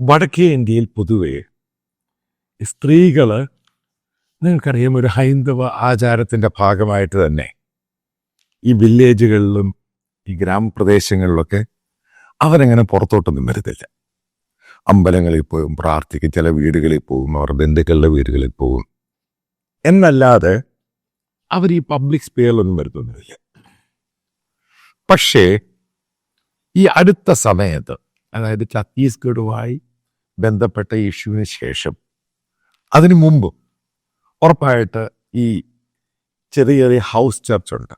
വടക്കേ ഇന്ത്യയിൽ പൊതുവെ സ്ത്രീകൾ നിങ്ങൾക്കറിയാം ഒരു ഹൈന്ദവ ആചാരത്തിന്റെ ഭാഗമായിട്ട് തന്നെ ഈ വില്ലേജുകളിലും ഈ ഗ്രാമപ്രദേശങ്ങളിലൊക്കെ അവരങ്ങനെ പുറത്തോട്ടൊന്നും വരുന്നില്ല അമ്പലങ്ങളിൽ പോകും പ്രാർത്ഥിക്കും ചില വീടുകളിൽ പോകും അവർ ബന്ധുക്കളുടെ വീടുകളിൽ പോകും എന്നല്ലാതെ അവർ ഈ പബ്ലിക് സ്പെയറിലൊന്നും വരുത്തുന്നില്ല. പക്ഷേ ഈ അടുത്ത സമയത്ത് അതായത് ഛത്തീസ്ഗഡുമായി ബന്ധപ്പെട്ട ഇഷ്യൂവിന് ശേഷം. അതിനു മുമ്പ് ഉറപ്പായിട്ട് ഈ ചെറിയ ചെറിയ ഹൗസ് ചർച്ച് ഉണ്ട്.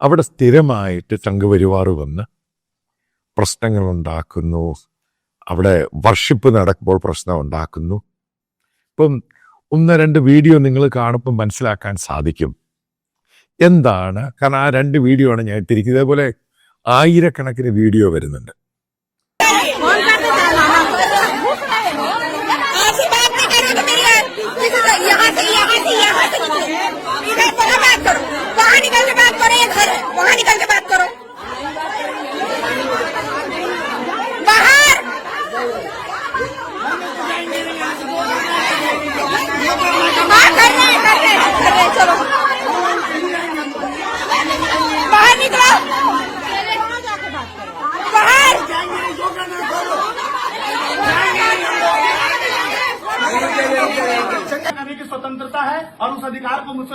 അവിടെ സ്ഥിരമായിട്ട് സംഘപരിവാർ വന്ന് പ്രശ്നങ്ങൾ ഉണ്ടാക്കുന്നു അവിടെ വർഷിപ്പ് നടക്കുമ്പോൾ പ്രശ്നം ഉണ്ടാക്കുന്നു ഇപ്പം ഒന്ന് രണ്ട് വീഡിയോ നിങ്ങൾ കാണുമ്പോൾ മനസ്സിലാക്കാൻ സാധിക്കും. എന്താണ്? കാരണം ആ രണ്ട് വീഡിയോ ആണ് ഞാൻ ഇട്ടിരിക്കുന്നത്. ഇതേപോലെ ആയിരക്കണക്കിന് വീഡിയോ വരുന്നുണ്ട്.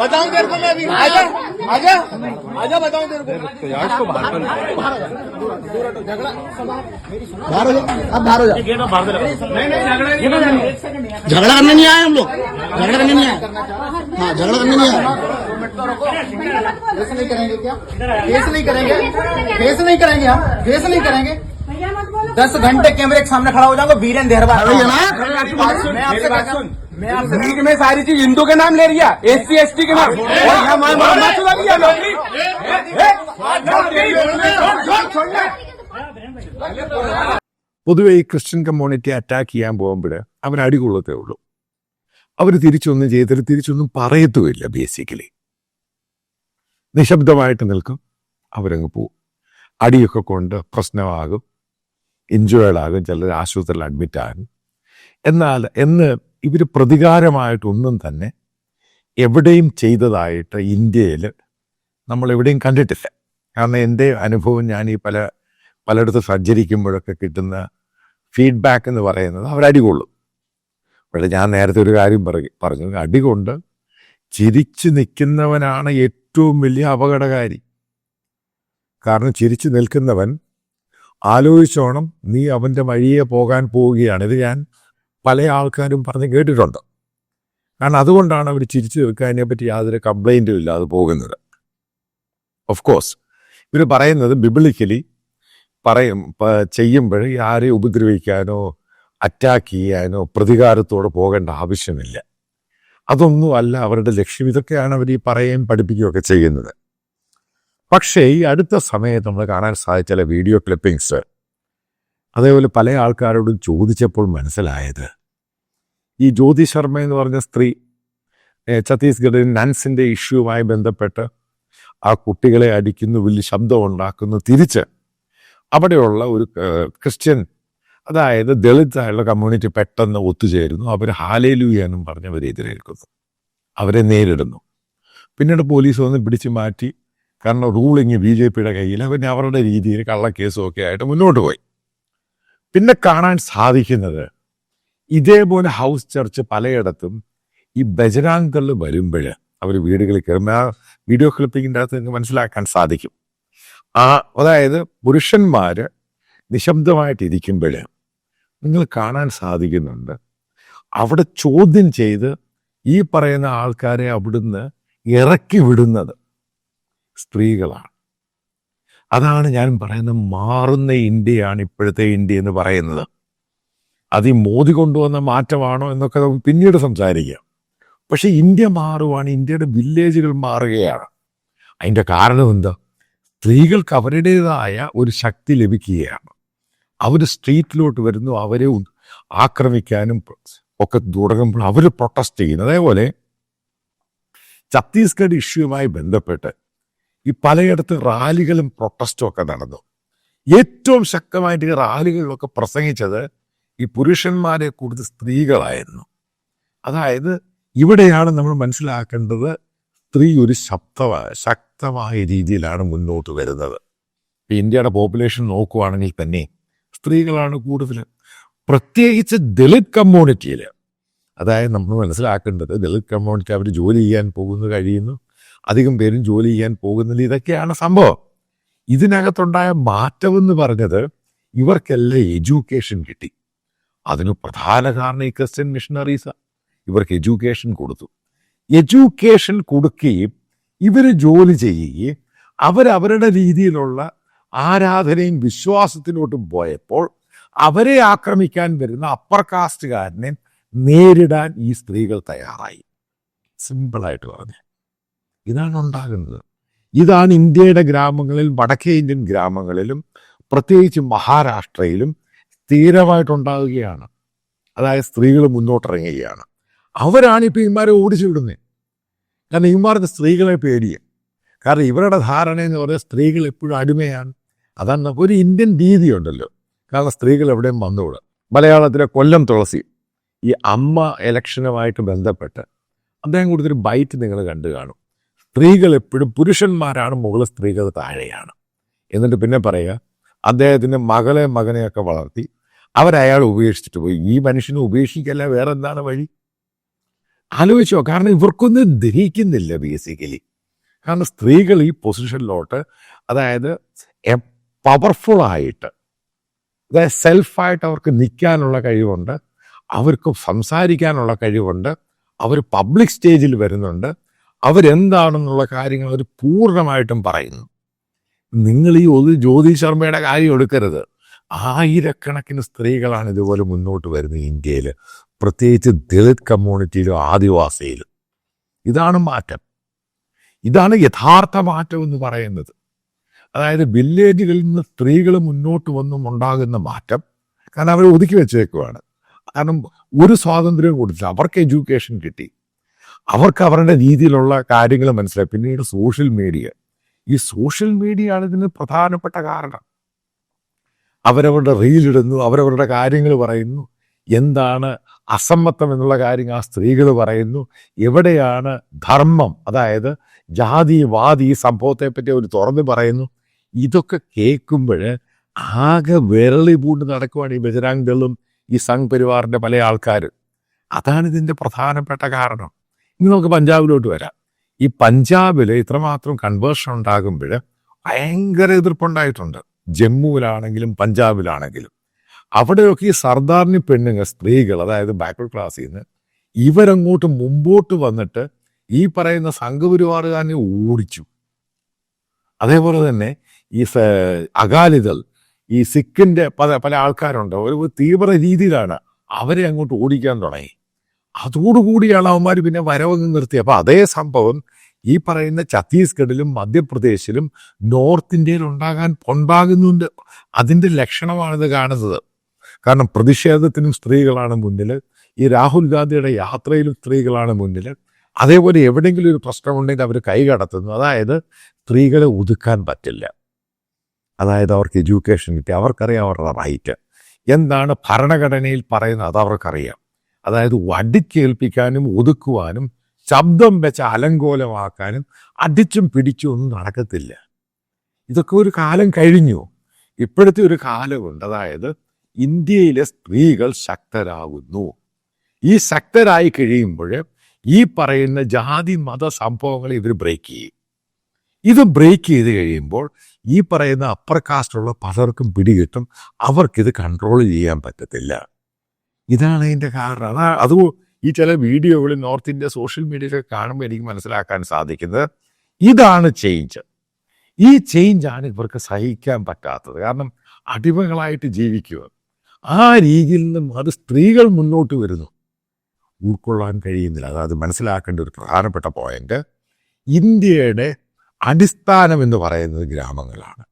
बताऊँ तेरे को मैं अभी? आजा आजा आजा बताऊँ तेरे को। यार इसको बाहर हो जा अब बाहर हो जा। झगड़ा करने नहीं आए हम लोग। झगड़ा करने नहीं आए। हाँ झगड़ा करने नहीं आए। केस नहीं करेंगे क्या? केस नहीं करेंगे? केस नहीं करेंगे हम? केस नहीं करेंगे? दस घंटे कैमरे के सामने खड़ा हो जाऊँगा वीरेन देहरबार मैं आपसे मैं आपसे बीच में सारी चीज हिंदू के नाम ले लिया एस सी एस टी के नाम और यहाँ मार मार मार चुका लिया नौकरी പൊതുവെ ഈ ക്രിസ്ത്യൻ കമ്മ്യൂണിറ്റി അറ്റാക്ക് ചെയ്യാൻ പോകുമ്പോൾ അവർ അടികൊള്ളത്തേ ഉള്ളൂ അവർ തിരിച്ചൊന്നും ചെയ്തിട്ട് തിരിച്ചൊന്നും പറയത്തുമില്ല ബേസിക്കലി നിശബ്ദമായിട്ട് നിൽക്കും അവരങ്ങ് പോവും അടിയൊക്കെ കൊണ്ട് പ്രശ്നമാകും ഇഞ്ചുവേർഡ് ആകും ചിലർ ആശുപത്രിയിൽ അഡ്മിറ്റ് ആകും എന്നാൽ എന്ന് ഇവർ പ്രതികാരമായിട്ടൊന്നും തന്നെ എവിടെയും ചെയ്തതായിട്ട് ഇന്ത്യയിൽ നമ്മൾ എവിടെയും കണ്ടിട്ടില്ല. കാരണം എന്റെ അനുഭവം ഞാൻ ഈ പല പലയിടത്ത് സഞ്ചരിക്കുമ്പോഴൊക്കെ കിട്ടുന്ന ഫീഡ്ബാക്ക് എന്ന് പറയുന്നത് അവരടികൊള്ളും. പക്ഷേ ഞാൻ നേരത്തെ ഒരു കാര്യം പറ- പറഞ്ഞു. അടികൊണ്ട് ചിരിച്ചു നിൽക്കുന്നവനാണ് ഏറ്റവും വലിയ അപകടകാരി. കാരണം ചിരിച്ചു നിൽക്കുന്നവൻ ആലോചിച്ചോണം നീ അവന്റെ വഴിയെ പോകാൻ പോവുകയാണ്. ഇത് ഞാൻ പല ആൾക്കാരും പറഞ്ഞ് കേട്ടിട്ടുണ്ട്. കാരണം അതുകൊണ്ടാണ് അവർ ചിരിച്ചു നിൽക്കാൻ പറ്റി യാതൊരു കംപ്ലൈന്റും ഇല്ലാതെ പോകുന്നത്. ഓഫ് കോഴ്സ് ഇവർ പറയുന്നത് ബിബിളിക്കലി പറയും ചെയ്യുമ്പോൾ ആരെയും ഉപദ്രവിക്കാനോ അറ്റാക്ക് ചെയ്യാനോ പ്രതികാരത്തോടെ പോകേണ്ട ആവശ്യമില്ല. അതൊന്നും അല്ല അവരുടെ ലക്ഷ്യം. ഇതൊക്കെയാണ് അവർ ഈ പറയുകയും പഠിപ്പിക്കുകയൊക്കെ ചെയ്യുന്നത്. പക്ഷേ ഈ അടുത്ത സമയത്ത് നമ്മൾ കാണാൻ സാധിച്ച വീഡിയോ ക്ലിപ്പിങ്സ് അതേപോലെ പല ആൾക്കാരോടും ചോദിച്ചപ്പോൾ മനസ്സിലായത് ഈ ജ്യോതി ശർമ്മ എന്ന് പറഞ്ഞ സ്ത്രീ ഛത്തീസ്ഗഡിൽ നൻസിന്റെ ഇഷ്യൂവുമായി ബന്ധപ്പെട്ട് ആ കുട്ടികളെ അടിക്കുന്നു വലിയ ശബ്ദം ഉണ്ടാക്കുന്നു തിരിച്ച് അവിടെയുള്ള ഒരു ക്രിസ്ത്യൻ അതായത് ദളിത് ആയുള്ള കമ്മ്യൂണിറ്റി പെട്ടെന്ന് ഒത്തുചേരുന്നു. അവർ ഹാലേലൂയ എന്നും പറഞ്ഞ് അവരെ എതിരേൽക്കുന്നു. അവരെ നേരിടുന്നു. പിന്നീട് പോലീസ് വന്ന് പിടിച്ചു മാറ്റി. കാരണം റൂളിങ് ബി ജെ പിയുടെ കയ്യിൽ. പിന്നെ അവരുടെ രീതിയിൽ കള്ളക്കേസും ഒക്കെ ആയിട്ട് മുന്നോട്ട് പോയി. പിന്നെ കാണാൻ സാധിക്കുന്നത് ഇതേപോലെ ഹൗസ് ചർച്ച് പലയിടത്തും ഈ ബജരാങ്കൾ വരുമ്പോൾ അവർ വീടുകളിൽ കയറുമ്പോൾ ആ വീഡിയോ ക്ലിപ്പിങ്ങിന്റെ അകത്ത് നിങ്ങൾക്ക് മനസ്സിലാക്കാൻ സാധിക്കും. ആ അതായത് പുരുഷന്മാർ നിശബ്ദമായിട്ടിരിക്കുമ്പോൾ നിങ്ങൾ കാണാൻ സാധിക്കുന്നുണ്ട്. അവിടെ ചോദ്യം ചെയ്ത് ഈ പറയുന്ന ആൾക്കാരെ അവിടുന്ന് ഇറക്കി വിടുന്നത് സ്ത്രീകളാണ്. അതാണ് ഞാൻ പറയുന്നത് മാറുന്ന ഇന്ത്യയാണ് ഇപ്പോഴത്തെ ഇന്ത്യ എന്ന് പറയുന്നത്. അത് ഈ മോദി കൊണ്ടുവന്ന മാറ്റമാണോ എന്നൊക്കെ നമുക്ക് പിന്നീട് സംസാരിക്കാം. പക്ഷെ ഇന്ത്യ മാറുവാണ് ഇന്ത്യയുടെ വില്ലേജുകൾ മാറുകയാണ്. അതിന്റെ കാരണം എന്താ? സ്ത്രീകൾക്ക് അവരുടേതായ ഒരു ശക്തി ലഭിക്കുകയാണ്. അവർ സ്ട്രീറ്റിലോട്ട് വരുന്നു അവരെ ആക്രമിക്കാനും ഒക്കെ തുടങ്ങുമ്പോൾ അവർ പ്രൊട്ടസ്റ്റ് ചെയ്യുന്നു. അതേപോലെ ഛത്തീസ്ഗഡ് ഇഷ്യൂവുമായി ബന്ധപ്പെട്ട് ഈ പലയിടത്ത് റാലികളും പ്രൊട്ടസ്റ്റും ഒക്കെ നടന്നു. ഏറ്റവും ശക്തമായിട്ട് ഈ റാലികളിലൊക്കെ പ്രസംഗിച്ചത് ഈ പുരുഷന്മാരെ കൂടുതൽ സ്ത്രീകളായിരുന്നു. അതായത് ഇവിടെയാണ് നമ്മൾ മനസ്സിലാക്കേണ്ടത് സ്ത്രീ ഒരു ശബ്ദമായ ശക്തമായ രീതിയിലാണ് മുന്നോട്ട് വരുന്നത്. ഇന്ത്യയുടെ പോപ്പുലേഷൻ നോക്കുവാണെങ്കിൽ തന്നെ സ്ത്രീകളാണ് കൂടുതൽ. പ്രത്യേകിച്ച് ദളിത് കമ്മ്യൂണിറ്റിയിൽ അതായത് നമ്മൾ മനസ്സിലാക്കേണ്ടത് ദളിത് കമ്മ്യൂണിറ്റി അവർ ജോലി ചെയ്യാൻ പോകുന്നു കഴിയുന്നു. അധികം പേരും ജോലി ചെയ്യാൻ പോകുന്നില്ല. ഇതൊക്കെയാണ് സംഭവം. ഇതിനകത്തുണ്ടായ മാറ്റം എന്ന് പറഞ്ഞത് ഇവർക്കെല്ലാം എഡ്യൂക്കേഷൻ കിട്ടി. അതിന് പ്രധാന കാരണം ഈ ക്രിസ്ത്യൻ മിഷണറീസ് ഇവർക്ക് എഡ്യൂക്കേഷൻ കൊടുത്തു. എഡ്യൂക്കേഷൻ കൊടുക്കുകയും ഇവർ ജോലി ചെയ്യുകയും അവരവരുടെ രീതിയിലുള്ള ആരാധനയും വിശ്വാസത്തിലോട്ടും പോയപ്പോൾ അവരെ ആക്രമിക്കാൻ വരുന്ന അപ്പർ കാസ്റ്റുകാരനെ നേരിടാൻ ഈ സ്ത്രീകൾ തയ്യാറായി. സിമ്പിളായിട്ട് പറഞ്ഞു. ഇതാണ് ഉണ്ടാകുന്നത്. ഇതാണ് ഇന്ത്യയുടെ ഗ്രാമങ്ങളിൽ വടക്കേ ഇന്ത്യൻ ഗ്രാമങ്ങളിലും പ്രത്യേകിച്ച് മഹാരാഷ്ട്രയിലും സ്ഥിരമായിട്ടുണ്ടാകുകയാണ്. അതായത് സ്ത്രീകൾ മുന്നോട്ടിറങ്ങുകയാണ്. അവരാണ് ഇപ്പം ഇമാരെ ഓടിച്ചു വിടുന്നത്. കാരണം ഇമാർക്ക് സ്ത്രീകളെ പേടിയാണ് കാരണം ഇവരുടെ ധാരണ എന്ന് പറയുന്നത് സ്ത്രീകൾ എപ്പോഴും അടിമയാണ്. അതാണ് ഒരു ഇന്ത്യൻ രീതിയുണ്ടല്ലോ കാരണം സ്ത്രീകൾ എവിടെയും വന്നുകൂടാ മലയാളത്തിലെ കൊല്ലം തുളസി ഈ അമ്മ ഇലക്ഷനുമായിട്ട് ബന്ധപ്പെട്ട് അദ്ദേഹം കൊടുത്തൊരു ബൈറ്റ് നിങ്ങൾ കണ്ടു കാണും. സ്ത്രീകൾ എപ്പോഴും പുരുഷന്മാരാണ് മുകളിൽ സ്ത്രീകൾ താഴെയാണ്. എന്നിട്ട് പിന്നെ പറയുക അദ്ദേഹത്തിന്റെ മകളെ മകനെയൊക്കെ വളർത്തി അവരയാൾ ഉപേക്ഷിച്ചിട്ട് പോയി. ഈ മനുഷ്യനെ ഉപേക്ഷിക്കല്ല വേറെ എന്താണ് വഴി? ആലോചിച്ചോ കാരണം ഇവർക്കൊന്നും ദഹിക്കുന്നില്ല ബേസിക്കലി കാരണം സ്ത്രീകൾ ഈ പൊസിഷനിലോട്ട് അതായത് പവർഫുൾ ആയിട്ട് അതായത് സെൽഫായിട്ട് അവർക്ക് നിൽക്കാനുള്ള കഴിവുണ്ട്. അവർക്ക് സംസാരിക്കാനുള്ള കഴിവുണ്ട്. അവർ പബ്ലിക് സ്റ്റേജിൽ വരുന്നുണ്ട്. അവരെന്താണെന്നുള്ള കാര്യങ്ങൾ അവർ പൂർണമായിട്ടും പറയുന്നു. നിങ്ങൾ ഈ ഒരു ജ്യോതി ശർമ്മയുടെ കാര്യം എടുക്കരുത്. ആയിരക്കണക്കിന് സ്ത്രീകളാണ് ഇതുപോലെ മുന്നോട്ട് വരുന്നത് ഇന്ത്യയിൽ പ്രത്യേകിച്ച് ദളിത് കമ്മ്യൂണിറ്റിയിലും ആദിവാസിയിലും. ഇതാണ് മാറ്റം. ഇതാണ് യഥാർത്ഥ മാറ്റം എന്ന് പറയുന്നത്. അതായത് വില്ലേജുകളിൽ നിന്ന് സ്ത്രീകൾ മുന്നോട്ട് വന്നും ഉണ്ടാകുന്ന മാറ്റം. കാരണം അവർ ഒതുക്കി വെച്ചേക്കുവാണ്. കാരണം ഒരു സ്വാതന്ത്ര്യം കൊടുത്തില്ല. അവർക്ക് എഡ്യൂക്കേഷൻ കിട്ടി. അവർക്ക് അവരുടെ രീതിയിലുള്ള കാര്യങ്ങൾ മനസ്സിലായി. പിന്നീട് സോഷ്യൽ മീഡിയ. ഈ സോഷ്യൽ മീഡിയ ആണ് ഇതിന് പ്രധാനപ്പെട്ട കാരണം. അവരവരുടെ റീലിടുന്നു അവരവരുടെ കാര്യങ്ങൾ പറയുന്നു. എന്താണ് അസമ്മത്തം എന്നുള്ള കാര്യങ്ങൾ ആ സ്ത്രീകൾ പറയുന്നു. എവിടെയാണ് ധർമ്മം? അതായത് ജാതി വാദി ഈ സംഭവത്തെ പറ്റി അവർ തുറന്ന് പറയുന്നു. ഇതൊക്കെ കേൾക്കുമ്പോൾ ആകെ വിരളി പൂണ്ട് നടക്കുവാണ് ഈ ബജരാംഗളും ഈ സംഘ് പരിവാറിന്റെ പല ആൾക്കാർ അതാണ് ഇതിന്റെ പ്രധാനപ്പെട്ട കാരണം. ഇനി നമുക്ക് പഞ്ചാബിലോട്ട് വരാം. ഈ പഞ്ചാബിൽ ഇത്രമാത്രം കൺവേർഷൻ ഉണ്ടാകുമ്പോൾ ഭയങ്കര എതിർപ്പുണ്ടായിട്ടുണ്ട്. ജമ്മുവിലാണെങ്കിലും പഞ്ചാബിലാണെങ്കിലും. അവിടെയൊക്കെ ഈ സർദാറിന് പെണ്ണുങ്ങൾ സ്ത്രീകൾ അതായത് ബാക്ക്വേർഡ് ക്ലാസ്സിൽ നിന്ന് ഇവരങ്ങോട്ട് മുമ്പോട്ട് വന്നിട്ട് ഈ പറയുന്ന സംഘപരിവാറുകാരനെ ഓടിച്ചു. അതേപോലെ തന്നെ ഈ അകാലിദൾ ഈ സിക്കിന്റെ പല പല ആൾക്കാരുണ്ട്. ഒരു തീവ്ര രീതിയിലാണ് അവരെ അങ്ങോട്ട് ഓടിക്കാൻ തുടങ്ങി. അതോടുകൂടിയാണ് അവന്മാർ പിന്നെ വരവങ്ങ് നിർത്തി. അപ്പൊ അതേ സംഭവം ഈ പറയുന്ന ഛത്തീസ്ഗഡിലും മധ്യപ്രദേശിലും നോർത്ത് ഇന്ത്യയിൽ ഉണ്ടാകാൻ ഉണ്ടാകുന്നുണ്ട് അതിന്റെ ലക്ഷണമാണിത് കാണുന്നത്. കാരണം പ്രതിഷേധത്തിനും സ്ത്രീകളാണ് മുന്നിൽ ഈ രാഹുൽ ഗാന്ധിയുടെ യാത്രയിലും സ്ത്രീകളാണ് മുന്നിൽ അതേപോലെ എവിടെയെങ്കിലും ഒരു പ്രശ്നമുണ്ടെങ്കിൽ അവർ കൈകടത്തുന്നു അതായത് സ്ത്രീകളെ ഒതുക്കാൻ പറ്റില്ല. അതായത് അവർക്ക് എഡ്യൂക്കേഷൻ കിട്ടി. അവർക്കറിയാം അവരുടെ റൈറ്റ്. എന്താണ് ഭരണഘടനയിൽ പറയുന്നത് അത് അവർക്കറിയാം അതായത് വടിക്കേൽപ്പിക്കാനും ഒതുക്കുവാനും ശബ്ദം വെച്ച് അലങ്കോലമാക്കാനും അടിച്ചും പിടിച്ചും ഒന്നും നടക്കത്തില്ല. ഇതൊക്കെ ഒരു കാലം കഴിഞ്ഞു. ഇപ്പോഴത്തെ ഒരു കാലമുണ്ട്. അതായത് ഇന്ത്യയിലെ സ്ത്രീകൾ ശക്തരാകുന്നു. ഈ ശക്തരായി കഴിയുമ്പോൾ ഈ പറയുന്ന ജാതി മത സംഭവങ്ങൾ ഇവർ ബ്രേക്ക് ചെയ്യും. ഇത് ബ്രേക്ക് ചെയ്ത് കഴിയുമ്പോൾ ഈ പറയുന്ന അപ്പർ കാസ്റ്റുള്ള പലർക്കും പിടികിട്ടും. അവർക്കിത് കൺട്രോൾ ചെയ്യാൻ പറ്റത്തില്ല. ഇതാണ് അതിന്റെ കാരണം. അതാ അത് ഈ ചില വീഡിയോകളിൽ നോർത്ത് ഇന്ത്യ സോഷ്യൽ മീഡിയയിലൊക്കെ കാണുമ്പോൾ എനിക്ക് മനസ്സിലാക്കാൻ സാധിക്കുന്നത് ഇതാണ് ചേഞ്ച് ഈ ചേഞ്ചാണ് ഇവർക്ക് സഹിക്കാൻ പറ്റാത്തത്. കാരണം അടിമകളായിട്ട് ജീവിക്കുക. ആ രീതിയിൽ നിന്നും അത് സ്ത്രീകൾ മുന്നോട്ട് വരുന്നു. ഉൾക്കൊള്ളാൻ കഴിയുന്നില്ല. അതായത് മനസ്സിലാക്കേണ്ട ഒരു പ്രധാനപ്പെട്ട പോയിന്റ് ഇന്ത്യയുടെ അടിസ്ഥാനം എന്ന് പറയുന്നത് ഗ്രാമങ്ങളാണ്.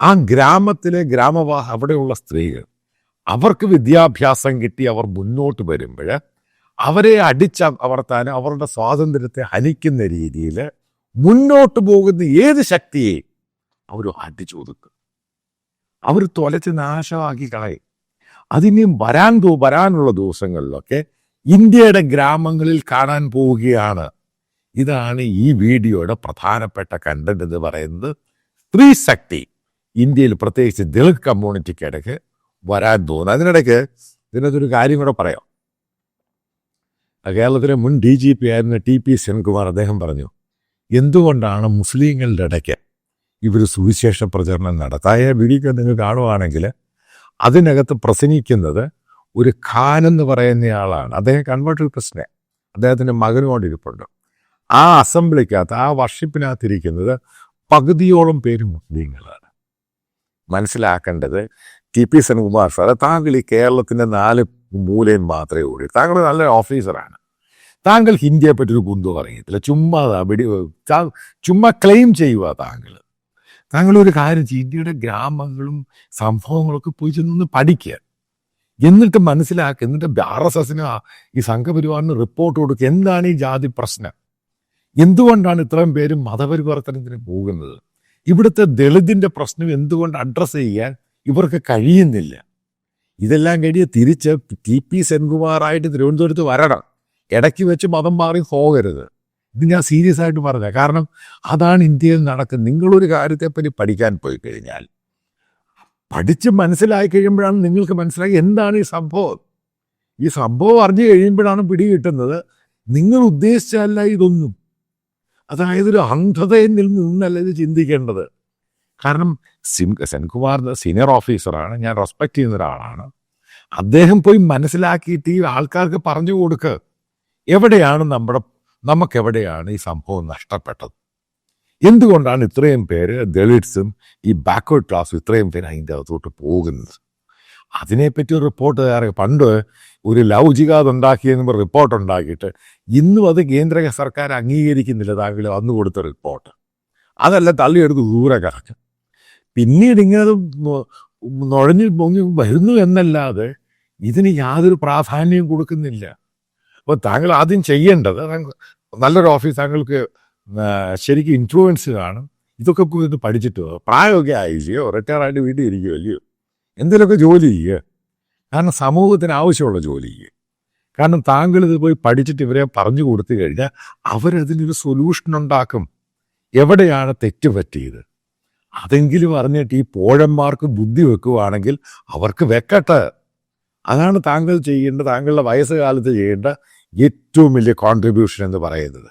ആ ഗ്രാമത്തിലെ ഗ്രാമവാ അവിടെയുള്ള സ്ത്രീകൾ അവർക്ക് വിദ്യാഭ്യാസം കിട്ടി അവർ മുന്നോട്ട് വരുമ്പോൾ അവരെ അടിച്ച അവർത്താൻ അവരുടെ സ്വാതന്ത്ര്യത്തെ ഹനിക്കുന്ന രീതിയിൽ മുന്നോട്ട് പോകുന്ന ഏത് ശക്തിയെ അവർ അടിച്ചു ഒതുക്കും അവർ തൊലച്ച് നാശമാക്കി കളയും. അതിനിയും വരാൻ വരാനുള്ള ദിവസങ്ങളിലൊക്കെ ഇന്ത്യയുടെ ഗ്രാമങ്ങളിൽ കാണാൻ പോവുകയാണ്. ഇതാണ് ഈ വീഡിയോയുടെ പ്രധാനപ്പെട്ട കണ്ടന്റ് എന്ന് പറയുന്നത് സ്ത്രീ ശക്തി. ഇന്ത്യയിൽ പ്രത്യേകിച്ച് ദളിത് കമ്മ്യൂണിറ്റിക്കിടയ്ക്ക് വരാൻ തോന്നുന്നു. അതിനിടയ്ക്ക് ഇതിനകത്തൊരു കാര്യം കൂടെ പറയാം. കേരളത്തിലെ മുൻ ഡി ജി പി ആയിരുന്ന ടി പി സെൻകുമാർ അദ്ദേഹം പറഞ്ഞു എന്തുകൊണ്ടാണ് മുസ്ലിങ്ങളുടെ ഇടയ്ക്ക് ഇവർ സുവിശേഷ പ്രചരണം നടത്തായ വീഡിയോ നിങ്ങൾ കാണുവാണെങ്കിൽ അതിനകത്ത് പ്രസംഗിക്കുന്നത് ഒരു ഖാൻ എന്ന് പറയുന്നയാളാണ്. അദ്ദേഹം കൺവേർട്ടഡ് പ്രശ്നം അദ്ദേഹത്തിന്റെ മകനുകൊണ്ട് ഇരിപ്പുണ്ട് ആ അസംബ്ലിക്കകത്ത് ആ വർഷിപ്പിനകത്തിരിക്കുന്നത് പകുതിയോളം പേര് മുസ്ലിങ്ങളാണ്. മനസ്സിലാക്കേണ്ടത് ടി പി സെൻകുമാർ സാറ് താങ്കൾ ഈ കേരളത്തിന്റെ നാല് മൂലയും മാത്രമേ ഉള്ളൂ. താങ്കൾ നല്ല ഓഫീസറാണ്. താങ്കൾ ഹിന്ദിയെ പറ്റി ഒരു കുന്തു അറിയത്തില്ല. ചുമ്മാ വെടി ചുമ്മാ ക്ലെയിം ചെയ്യുക താങ്കൾ. താങ്കൾ ഒരു കാര്യം ഇന്ത്യയുടെ ഗ്രാമങ്ങളും സംഭവങ്ങളൊക്കെ പോയി ചെന്ന് പഠിക്കുക എന്നിട്ട് മനസ്സിലാക്കുക എന്നിട്ട് ആർ എസ് എസിന് ഈ സംഘപരിവാറിന് റിപ്പോർട്ട് കൊടുക്കുക എന്താണ് ഈ ജാതി പ്രശ്നം? എന്തുകൊണ്ടാണ് ഇത്രയും പേര് മതപരിവർത്തനത്തിന് പോകുന്നത്? ഇവിടുത്തെ ദളിതിന്റെ പ്രശ്നം എന്തുകൊണ്ട് അഡ്രസ്സ് ചെയ്യാൻ ഇവർക്ക് കഴിയുന്നില്ല. ഇതെല്ലാം കഴിഞ്ഞ് തിരിച്ച് ടി പി സെൻകുമാറായിട്ട് തിരുവനന്തപുരത്ത് വരണം. ഇടയ്ക്ക് വെച്ച് മതം മാറി പോകരുത്. ഇത് ഞാൻ സീരിയസ് ആയിട്ട് പറഞ്ഞത്. കാരണം അതാണ് ഇന്ത്യയിൽ നടക്കുന്നത് നിങ്ങളൊരു കാര്യത്തെപ്പറ്റി പഠിക്കാൻ പോയി കഴിഞ്ഞാൽ പഠിച്ച് മനസ്സിലായി കഴിയുമ്പോഴാണ് നിങ്ങൾക്ക് മനസ്സിലാക്കി എന്താണ് ഈ സംഭവം. ഈ സംഭവം അറിഞ്ഞു കഴിയുമ്പോഴാണ് പിടികിട്ടുന്നത് നിങ്ങൾ ഉദ്ദേശിച്ചല്ല ഇതൊന്നും. അതായത് ഒരു അന്ധതയിൽ നിന്നല്ല ഇത് ചിന്തിക്കേണ്ടത്. കാരണം സിം സെൻകുമാർ സീനിയർ ഓഫീസറാണ്. ഞാൻ റെസ്പെക്ട് ചെയ്യുന്ന ഒരാളാണ്. അദ്ദേഹം പോയി മനസ്സിലാക്കിയിട്ട് ഈ ആൾക്കാർക്ക് പറഞ്ഞു കൊടുക്കുക എവിടെയാണ് നമ്മുടെ നമുക്കെവിടെയാണ് ഈ സംഭവം നഷ്ടപ്പെട്ടത്? എന്തുകൊണ്ടാണ് ഇത്രയും പേര് ദളിറ്റ്സും ഈ ബാക്ക്വേർഡ് ക്ലാസ്സും ഇത്രയും പേര് അതിന്റെ അകത്തോട്ട് പോകുന്നത്? അതിനെപ്പറ്റി ഒരു റിപ്പോർട്ട് തയ്യാറാക്കി പണ്ട് ഒരു ലവ് ജിഗാദ് ഉണ്ടാക്കിയെന്ന് റിപ്പോർട്ട് ഉണ്ടാക്കിയിട്ട് ഇന്നും അത് കേന്ദ്ര സർക്കാർ അംഗീകരിക്കുന്നില്ല താങ്കൾ വന്നു കൊടുത്ത റിപ്പോർട്ട്. അതല്ല തള്ളിയെടുത്ത് ദൂരെ കറക്ക്. പിന്നീട് ഇങ്ങനെ നുഴഞ്ഞു പൊങ്ങി വരുന്നു എന്നല്ലാതെ ഇതിന് യാതൊരു പ്രാധാന്യവും കൊടുക്കുന്നില്ല. അപ്പോൾ താങ്കൾ ആദ്യം ചെയ്യേണ്ടത് നല്ലൊരു ഓഫീസ് താങ്കൾക്ക് ശരിക്കും ഇൻഫ്ലുവൻസ് കാണും. ഇതൊക്കെ ഇത് പഠിച്ചിട്ട്. പ്രായമൊക്കെ ആയില്ലയോ റിട്ടയർ ആയിട്ട് വീട്ടിൽ അല്ലയോ? എന്തെങ്കിലുമൊക്കെ ജോലി ചെയ്യുക? കാരണം സമൂഹത്തിന് ആവശ്യമുള്ള ജോലി ചെയ്യുക. കാരണം താങ്കൾ ഇത് പോയി പഠിച്ചിട്ട് ഇവരെ പറഞ്ഞു കൊടുത്തു കഴിഞ്ഞാൽ അവരതിനൊരു സൊല്യൂഷൻ ഉണ്ടാക്കും. എവിടെയാണ് തെറ്റ് പറ്റിയത്? അതെങ്കിലും അറിഞ്ഞിട്ട് ഈ പോഴന്മാർക്ക് ബുദ്ധി വെക്കുവാണെങ്കിൽ അവർക്ക് വെക്കട്ടെ. അതാണ് താങ്കൾ ചെയ്യേണ്ട താങ്കളുടെ വയസ്സുകാലത്ത് ചെയ്യേണ്ട ഏറ്റവും വലിയ കോൺട്രിബ്യൂഷൻ എന്ന് പറയുന്നത്.